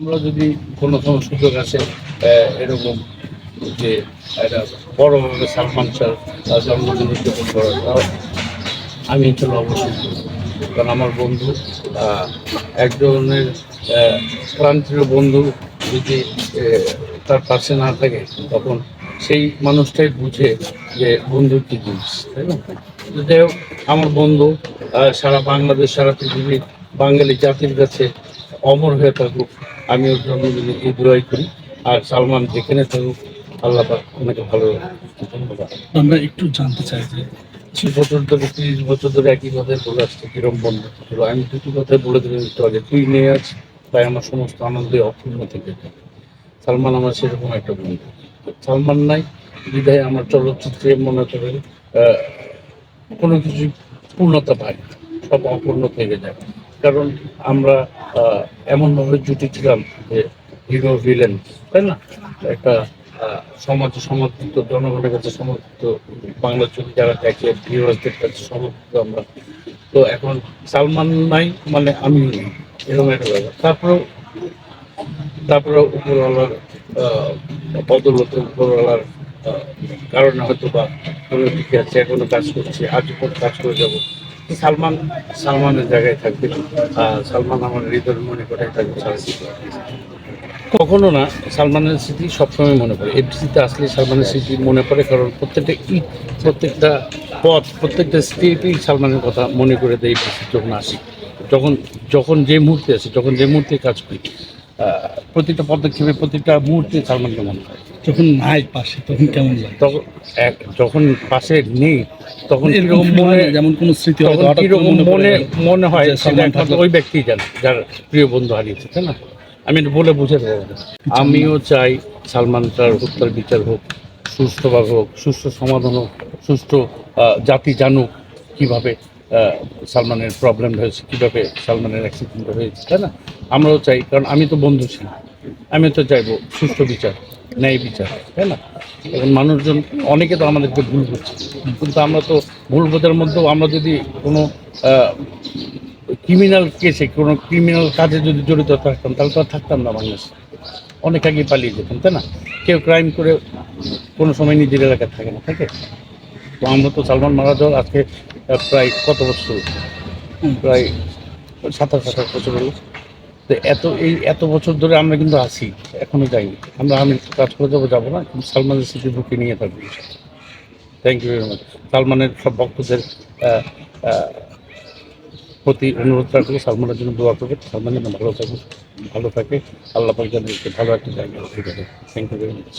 আমরা যদি কোনো কোনো সুযোগ আসে এরকম যে একটা বড়ভাবে সালমান শাহ তার জন্মদিন উদযাপন করা তাও আমি চলো অবশ্যই কারণ আমার বন্ধু আহ, এক ধরনের প্রান্তীয় বন্ধু যদি তার পাশে না থাকে তখন সেই মানুষটাই বুঝে যে বন্ধু কি জিনিস তাই না? যাই হোক আমার বন্ধু সারা বাংলাদেশ সারা পৃথিবীর বাঙালি জাতির কাছে অমর হয়ে থাকুক। আমি ওর এই দোয়াই করি। আর সালমান যেখানে থাকুক আল্লাহ ওনাকে ভালো আমরা একটু জানতে চাই যে পঁচিশ বছর ধরে তিরিশ বছর ধরে একই কথাই বলে আসছে কিরম বন্ধু ছিল আমি দুটি কথাই বলে একটু আগে। তুই তাই আমার সমস্ত আনন্দে অপূর্ণ থেকে যায়। সালমান আমার সেরকম একটা বন্ধু। সালমান নাই বিধায় আমার চলচ্চিত্রে মনে করেন কোনো কিছু পূর্ণতা পায় সব অপূর্ণ থেকে যায়। কারণ আমরা এমনভাবে জুটেছিলাম যে হিরো, ভিলেন, তাই না? একটা সমাজ, সমর্থিত, জনগণের কাছে সমর্থিত, বাংলা ছবি যারা দেখে হিরোজদের কাছে সমর্থিত আমরা। তো এখন সালমান নাই মানে আমিও নেই, এরকম একটা ব্যাপার। তারপরেও তারপরে উপরওয়ালার বদলতে উপরওয়ালার কারণে হয়তো বা কোনো দিকে আছে, এখনও কাজ করছে আজ কাজ করে যাব। সালমান? সালমানের জায়গায় থাকবে? সালমান আমার হৃদয় মনে করে থাকবে। কখনো না, সালমানের স্মৃতি সবসময় মনে পড়ে। এফডিসিতে আসলে সালমানের স্মৃতি মনে পড়ে কারণ প্রত্যেকটা ইট প্রত্যেকটা পথ, প্রত্যেকটা স্টেপেই সালমানের কথা মনে করে দেয় এফডিসি যখন আসি। যখন যখন যে মুহূর্তে আসি, যখন যে মুহূর্তে কাজ করি প্রতিটা পদক্ষেপে প্রতিটা মুহূর্তে সালমানকে মনে হয় যখন নাই পাশে তখন কেমন লাগে? তখন এক যখন পাশে নেই তখন এরকম মনে মনে যেমন কোনো স্মৃতি করে কীরকম মনে মনে হয় সেটা একমাত্র ওই ব্যক্তি জানে যার প্রিয় বন্ধু হারিয়েছে তাই না? আমি এটা বলে বুঝাতে পারব। না আমিও চাই সালমান তার হত্যার বিচার হোক সুস্থভাবে হোক সুস্থ সমাধান হোক সুস্থ জাতি জানুক কীভাবে সালমানের প্রবলেম হয়েছে কীভাবে সালমানের অ্যাক্সিডেন্ট হয়েছে তাই না? আমরাও চাই কারণ আমি তো বন্ধু ছিলাম। আমি তো চাইব সুস্থ বিচার। ন্যায় বিচার তাই না? এখন মানুষজন অনেকে তো আমাদেরকে ভুল করছে কিন্তু আমরা তো ভুল বোঝার মধ্যেও আমরা যদি কোনো ক্রিমিনাল কেসে কোনো ক্রিমিনাল কাজে যদি জড়িত থাকতাম তাহলে তো আর থাকতাম না বাংলাদেশে অনেক আগে পালিয়ে যেতাম তাই না? কেউ ক্রাইম করে কোনো সময় নিজের এলাকায় থাকে না থাকে? তো আমরা তো সালমান মারা যাওয়ার আজকে প্রায় কত বছর? প্রায় সাতাশ আঠাশ বছর হলো। তো এত, এই এত বছর ধরে আমরা কিন্তু আছি, এখনও যাইনি আমরা, আমি কাজ করে যাব যাব না, কিন্তু সালমানের স্মৃতি বুকে নিয়ে থাকব থ্যাংক ইউ ভেরি মাচ সালমানের সব ভক্তদের প্রতি অনুরোধ রাখব, সালমানের জন্য দোয়া করবে। সালমান যেন ভালো থাকে ভালো থাকে। আল্লাহ পাক যেন ভালো একটা জায়গায় থ্যাংক ইউ ভেরি মাচ